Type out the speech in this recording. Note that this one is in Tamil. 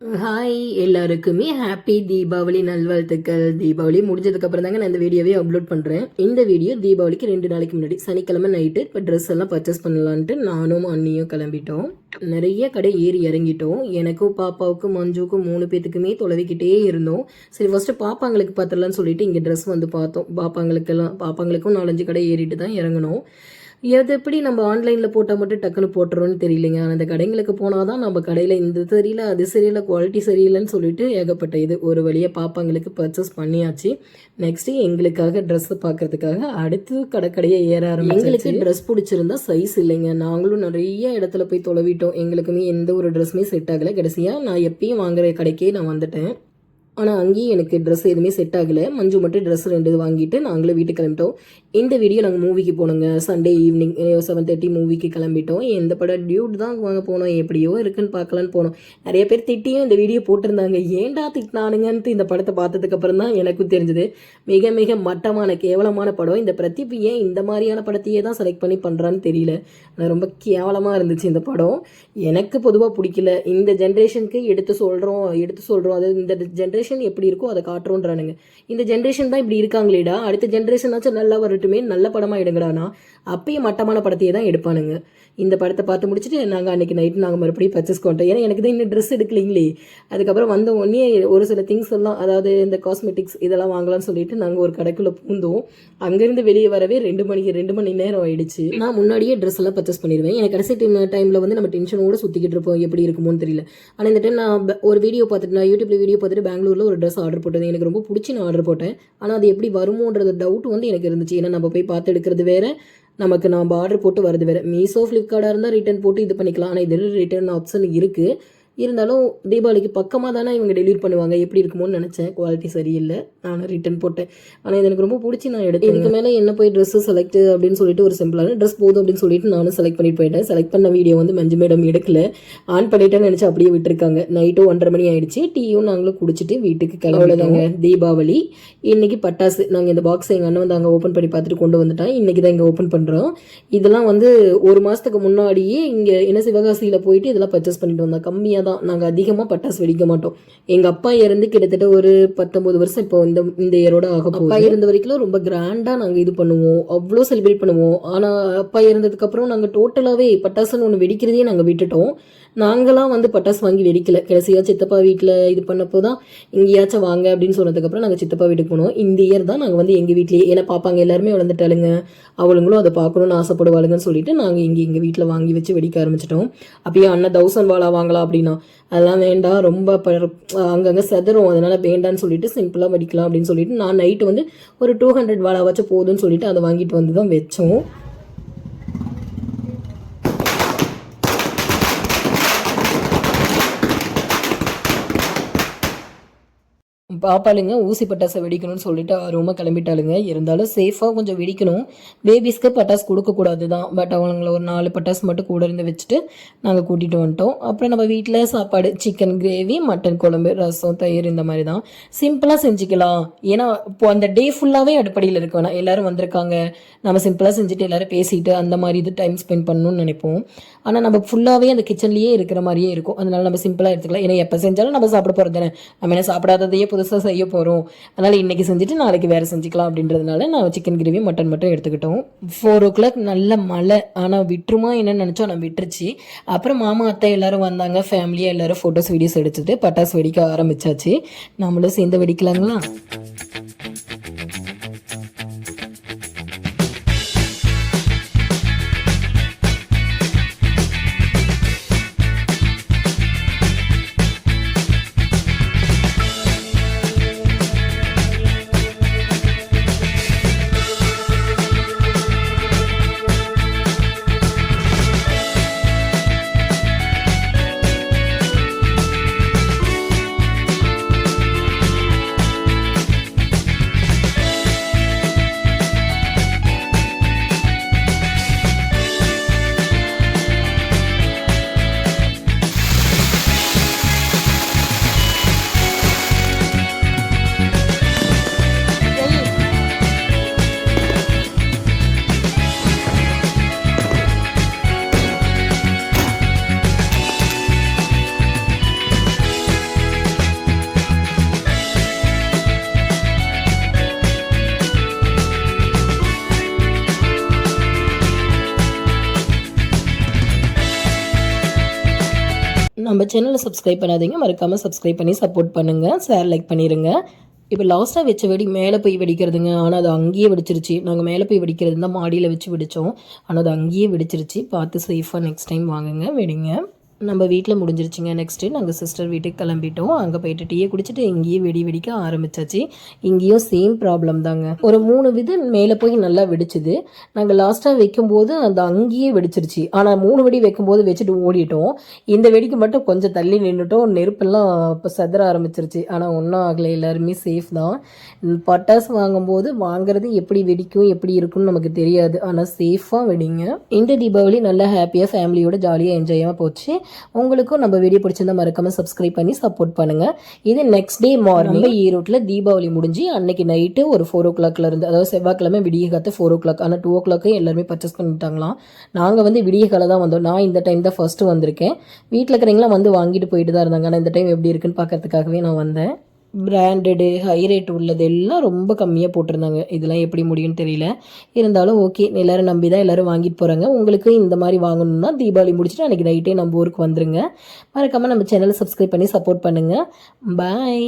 ஹாய் எல்லாருக்குமே ஹாப்பி தீபாவளி நல்வாழ்த்துக்கள். தீபாவளி முடிஞ்சதுக்கப்புறம் தாங்க நான் இந்த வீடியோவே அப்லோட் பண்ணுறேன் இந்த வீடியோ தீபாவளிக்கு ரெண்டு நாளைக்கு முன்னாடி சனிக்கிழமை நைட்டு இப்போ ட்ரெஸ் எல்லாம் பர்ச்சேஸ் பண்ணலான்ட்டு நானும் அண்ணியும் கிளம்பிட்டோம். நிறைய கடை ஏறி இறங்கிட்டோம். எனக்கும் பாப்பாவுக்கும் மஞ்சுக்கும் மூணு பேத்துக்குமே தொலைவிக்கிட்டே இருந்தோம். சரி ஃபஸ்ட்டு பாப்பாங்களுக்கு பார்த்துடலாம்னு சொல்லிட்டு இங்கே ட்ரெஸ் வந்து பார்த்தோம். பாப்பாங்களுக்கெல்லாம் பாப்பாங்களுக்கும் நாலஞ்சு கடை ஏறிட்டு தான் இறங்கணும் எது எப்படி நம்ம ஆன்லைனில் போட்டால் மட்டும் டக்குன்னு போட்டுறோன்னு தெரியலைங்க. ஆனால் அந்த கடைங்களுக்கு போனால் தான் நம்ம கடையில் இந்த சரியில்லை அது சரியில்லை குவாலிட்டி சரியில்லைன்னு சொல்லிட்டு ஏகப்பட்ட இது ஒரு வழியாக பாப்பாங்களுக்கு பர்ச்சேஸ் பண்ணியாச்சு. நெக்ஸ்ட்டு எங்களுக்காக ட்ரெஸ் பார்க்கறதுக்காக அடுத்து கடை கடையை ஏற ஆரம்பிச்சு எங்களுக்கு ட்ரெஸ் பிடிச்சிருந்தா சைஸ் இல்லைங்க. நாங்களும் நிறைய இடத்துல போய் தொலைவிட்டோம். எங்களுக்குமே எந்த ஒரு ட்ரெஸ்ஸுமே செட் ஆகலை. கடைசியாக நான் எப்பயும் வாங்குற கடைக்கே நான் வந்துட்டேன். ஆனால் அங்கேயும் எனக்கு ட்ரெஸ் எதுவுமே செட் ஆகலை. மஞ்சு மட்டும் ட்ரெஸ் ரெண்டு வாங்கிட்டு நாங்களும் வீட்டுக்கு கிளம்பிட்டோம். இந்த வீடியோ நாங்கள் மூவிக்கு போனோங்க. சண்டே ஈவினிங் செவன் தேர்ட்டி மூவிக்கு கிளம்பிட்டோம். எந்த படம் டியூட் தான் வாங்க போனோம். எப்படியோ இருக்குன்னு பார்க்கலான்னு போனோம். நிறைய பேர் திட்டியும் இந்த வீடியோ போட்டிருந்தாங்க. ஏன்டா திட்டினானுங்கன்ட்டு இந்த படத்தை பார்த்ததுக்கப்புறம் தான் எனக்கும் தெரிஞ்சது. மிக மிக மட்டமான கேவலமான படம். இந்த பிரதீப் ஏன் இந்த மாதிரியான படத்தையே தான் செலக்ட் பண்ணி பண்ணுறான்னு தெரியல. ஆனால் ரொம்ப கேவலமாக இருந்துச்சு இந்த படம். எனக்கு பொதுவாக பிடிக்கல. இந்த ஜென்ரேஷனுக்கு எடுத்து சொல்கிறோம் எடுத்து சொல்கிறோம் அது இந்த ஜென்ரேஷன் எப்படி இருக்கோ அதை காட்டுறோன்றானுங்க. இந்த ஜென்ரேஷன் தான் இப்படி இருக்காங்களேடா. அடுத்த ஜென்ரேஷனாச்சும் நல்லா வரட்டுமே நல்ல படமாக எடுங்கடானா அப்பயும் மட்டமான படத்தையே தான் எடுப்பானுங்க. இந்த படத்தை பார்த்து முடிச்சுட்டு நாங்கள் அன்றைக்கி நைட்டு நாங்கள் மறுபடியும் பர்ச்சேஸ் கொண்டோம் ஏன்னா எனக்கு தான் இன்னும் ட்ரெஸ் எடுக்கலைங்களே. அதுக்கப்புறம் வந்த உடனே ஒரு சில திங்ஸ் எல்லாம் அதாவது இந்த காஸ்மெட்டிக்ஸ் இதெல்லாம் வாங்கலாம்னு சொல்லிட்டு நாங்கள் ஒரு கடைக்குள்ளே பூந்தோம். அங்கேருந்து வெளியே வரவே ரெண்டு மணிக்கு ரெண்டு மணி நேரம் ஆயிடுச்சு. நான் முன்னாடியே ட்ரெஸ் எல்லாம் பர்ச்சேஸ் பண்ணிடுவேன். எனக்கு கடைசி டைம் டைமில் வந்து நம்ம டென்ஷனோட சுற்றிக்கிட்டு இருப்போம். எப்படி இருக்குமோன்னு தெரியல. ஆனால் இந்த டைம் நான் ஒரு வீடியோ பார்த்துட்டு நான் யூடியூப்ல வீடியோ பார்த்துட்டு பெங்களூரில் ஒரு ட்ரெஸ் ஆர்டர் போட்டிருந்தேன். எனக்கு ரொம்ப பிடிச்சி நான் ஆர்டர் போட்டேன். ஆனால் அது எப்படி வருமோன்றது டவுட் வந்து எனக்கு இருந்துச்சு. ஏன்னா நம்ம போய் பார்த்து எடுக்கிறது வேறு. நமக்கு நம்ம ஆர்டர் போட்டு வரது வேறு. மீஷோ ஃப்ளிப்கார்ட்டாக இருந்தால் ரிட்டர்ன் போட்டு இது பண்ணிக்கலாம். ஆனால் இதில் ரிட்டர்ன் ஆப்ஷன் இருக்குது இருந்தாலும் தீபாவளிக்கு பக்கமாக தானே இவங்க டெலிவரி பண்ணுவாங்க. எப்படி இருக்குமோன்னு நினச்சேன். குவாலிட்டி சரியில்லை. நான் ரிட்டர்ன் போட்டேன். ஆனால் இது எனக்கு ரொம்ப பிடிச்சி நான் எடுத்தேன். இதுக்கு மேலே என்ன போய் ட்ரெஸ்ஸு செலக்ட் அப்படின்னு சொல்லிட்டு ஒரு சிம்பிளான ட்ரெஸ் போதும் அப்படின்னு சொல்லிட்டு நானும் செலக்ட் பண்ணிட்டு போயிட்டேன். செலக்ட் பண்ண வீடியோ வந்து மஞ்சு மேடம் எடுக்கல. ஆன் பண்ணிட்டேன்னு நினச்சி அப்படியே விட்டுருக்காங்க. நைட்டும் ஒன்றரை மணி ஆயிடுச்சு. டீயும் நாங்களும் குடிச்சிட்டு வீட்டுக்கு கிளம்பிதாங்க தீபாவளி. இன்னைக்கு பட்டாசு. நாங்கள் இந்த பாக்ஸ் எங்கள் அண்ணன் வந்து அங்கே ஓப்பன் பண்ணி பார்த்துட்டு கொண்டு வந்துட்டான். இன்னைக்கு தான் இங்கே ஓப்பன் பண்ணுறோம் இதெல்லாம் வந்து ஒரு மாதத்துக்கு முன்னாடியே இங்கே என்ன சிவகாசியில் போயிட்டு இதெல்லாம் பர்ச்சேஸ் பண்ணிட்டு வந்தோம் கம்மியாக தான் நாங்கள் அதிகமாக பட்டாசு வெடிக்க மாட்டோம். எங்கள் அப்பா இறந்து கிட்டத்தட்ட ஒரு பத்தொம்பது வருஷம் இப்போ இந்த இந்த இயரோட ஆக அப்பா இருந்த வரைக்கும் ரொம்ப கிராண்டாக நாங்கள் இது பண்ணுவோம். அவ்வளோ செலிப்ரேட் பண்ணுவோம். ஆனால் அப்பா இறந்ததுக்கப்புறம் நாங்கள் டோட்டலாகவே பட்டாசுன்னு ஒன்று வெடிக்கிறதையே நாங்கள் விட்டுட்டோம். நாங்களாம் வந்து பட்டாசு வாங்கி வெடிக்கல. கடைசியாக சித்தப்பா வீட்டில் இது பண்ணப்போ தான் எங்கேயாச்சும் வாங்க அப்படின்னு சொன்னதுக்கப்புறம் நாங்கள் சித்தப்பா வீட்டுக்கு போனோம். இந்த இயர் தான் நாங்கள் வந்து எங்கள் வீட்லேயே ஏன்னா பாப்பாங்க எல்லாருமே வளர்ந்துட்டாளுங்க. அவளுங்களும் அதை பார்க்கணும்னு ஆசைப்படுவாளுங்கன்னு சொல்லிட்டு நாங்கள் இங்கே எங்கள் வீட்டில் வாங்கி வச்சு வெடிக்க ஆரம்பிச்சிட்டோம். அப்பயே அண்ணன் தௌசண்ட் வாழா வாங்கலாம் அப்படின்னா அதெல்லாம் வேண்டாம் ரொம்ப ப அங்கங்கே செதறும். அதனால் வேண்டான்னு சொல்லிட்டு சிம்பிளாக வடிக்கலாம் அப்படின்னு சொல்லிட்டு நான் நைட்டு வந்து ஒரு டூ ஹண்ட்ரட் வாழா வச்சு போதும்னு சொல்லிட்டு அதை வாங்கிட்டு வந்து தான் வச்சோம். பாப்பாளுங்க ஊசி பட்டாசை வெடிக்கணும்னு சொல்லிட்டு ஆர்வமாக கிளம்பிட்டாளுங்க. இருந்தாலும் சேஃபாக கொஞ்சம் வெடிக்கணும். பேபிஸ்க்கு பட்டாசு கொடுக்கக்கூடாது தான் பட் அவங்கள ஒரு நாலு பட்டாசு மட்டும் கூட இருந்து வச்சுட்டு நாங்கள் கூட்டிகிட்டு வந்துட்டோம். அப்புறம் நம்ம வீட்டில் சாப்பாடு சிக்கன் கிரேவி மட்டன் குழம்பு ரசம் தயிர் இந்த மாதிரி தான் சிம்பிளாக செஞ்சுக்கலாம். ஏன்னா இப்போ அந்த டே ஃபுல்லாகவே அடுப்படியில் இருக்க வேணாம். எல்லோரும் வந்திருக்காங்க. நம்ம சிம்பிளாக செஞ்சுட்டு எல்லாரும் பேசிட்டு அந்த மாதிரி இது டைம் ஸ்பெண்ட் பண்ணணும்னு நினைப்போம். ஆனால் நம்ம ஃபுல்லாகவே அந்த கிச்சன்லேயே இருக்கிற மாதிரியே இருக்கும். அதனால நம்ம சிம்பிளாக எடுத்துக்கலாம். ஏன்னா எப்போ செஞ்சாலும் நம்ம சாப்பிட போகிறது தானே. நம்ம என்ன சாப்பிடாததையே புதுசாக செய்ய போகிறோம் அதனால் இன்றைக்கி செஞ்சுட்டு நாளைக்கு வேறு செஞ்சுக்கலாம் அப்படின்றதுனால நான் சிக்கன் கிரேவி மட்டன் மட்டும் எடுத்துக்கிட்டோம். ஃபோர் ஓ கிளாக் நல்ல மழை. ஆனால் விட்டுருமா என்னன்னு நினச்சோம். நான் விட்டுருச்சு. அப்புறம் மாமா அத்தை எல்லோரும் வந்தாங்க. ஃபேமிலியாக எல்லாரும் ஃபோட்டோஸ் வீடியோஸ் எடுத்துட்டு பட்டாசு வெடிக்க ஆரம்பிச்சாச்சு. நம்மளும் சேர்ந்து வெடிக்கலாங்களா? நம்ம சேனலை சப்ஸ்கிரைப் பண்ணாதீங்க. மறக்காமல் சப்ஸ்கிரைப் பண்ணி சப்போர்ட் பண்ணுங்கள் ஷேர் லைக் பண்ணிடுங்க இப்போ லாஸ்ட்டாக வச்ச வெடி மேலே போய் வெடிக்கிறதுங்க. ஆனால் அது அங்கேயே வெடிச்சிருச்சு. நாங்கள் மேலே போய் வெடிக்கிறது தான் மாடியில் வச்சு வெடித்தோம் ஆனால் அது அங்கேயே வெடிச்சிருச்சு. பார்த்து சேஃபாக நெக்ஸ்ட் டைம் வாங்குங்க. வெடிங்க. நம்ம வீட்டில் முடிஞ்சிருச்சுங்க. நெக்ஸ்ட்டு நாங்கள் சிஸ்டர் வீட்டுக்கு கிளம்பிட்டோம். அங்கே போயிட்டு டீயை குடிச்சிட்டு இங்கேயே வெடி வெடிக்க ஆரம்பிச்சாச்சு. இங்கேயும் சேம் ப்ராப்ளம் தாங்க. ஒரு மூணு விதம் மேலே போய் நல்லா வெடிச்சுது. நாங்கள் லாஸ்ட்டாக வைக்கும்போது அந்த அங்கேயே வெடிச்சிருச்சு. ஆனால் மூணு வெடி வைக்கும்போது வச்சுட்டு ஓடிட்டோம். இந்த வெடிக்கு மட்டும் கொஞ்சம் தள்ளி நின்றுட்டோம் நெருப்பெல்லாம் இப்போ செதற ஆரம்பிச்சிருச்சு. ஆனால் ஒன்றும் ஆகலை. எல்லாருமே சேஃப் தான். பட்டாசு வாங்கும்போது வாங்குறது எப்படி வெடிக்கும் எப்படி இருக்கும்னு நமக்கு தெரியாது. ஆனால் சேஃபாக வெடிங்க. இந்த தீபாவளி நல்லா ஹாப்பியாக ஃபேமிலியோட ஜாலியாக என்ஜாயாக போச்சு. உங்களுக்கும் நம்ம வீடியோ பிடிச்சிருந்தா மறக்காம சப்ஸ்கிரைப் பண்ணி சப்போர்ட் பண்ணுங்க. இது நெக்ஸ்ட் டே மார்னிங் ஈரோட்டில் தீபாவளி முடிஞ்சு அன்னைக்கு நைட்டு ஒரு ஃபோர் ஓ கிளாக்ல இருந்து அதாவது செவ்வாய்க்கிழமை விடிய காத்து ஃபோர் ஓ கிளாக் ஆனால் டூ ஓ கிளாக்கு எல்லாருமே பர்ச்சேஸ் பண்ணிட்டாங்களாம். நாங்கள் வந்து விடிய காலை தான் வந்தோம். நான் இந்த டைம் தான் ஃபர்ஸ்ட் வந்திருக்கேன். வீட்டில் இருக்கிறவங்களாம் வந்து வாங்கிட்டு போயிட்டு தான் இருந்தாங்க. ஆனால் இந்த டைம் எப்படி இருக்குன்னு பார்க்கறதுக்காகவே நான் வந்தேன். பிராண்டடு ஹை ரேட் உள்ளது எல்லாம் ரொம்ப கம்மியாக போட்டிருந்தாங்க. இதெல்லாம் எப்படி முடியும்னு தெரியல. இருந்தாலும் ஓகே எல்லோரும் நம்பி தான் எல்லோரும் வாங்கிட்டு போகிறாங்க உங்களுக்கு இந்த மாதிரி வாங்கணும்னா தீபாவளி முடிச்சுட்டு அன்றைக்கி நைட்டே நம்ம ஊருக்கு வந்துருங்க. மறக்காமல் நம்ம சேனலை சப்ஸ்கிரைப் பண்ணி சப்போர்ட் பண்ணுங்கள் பாய்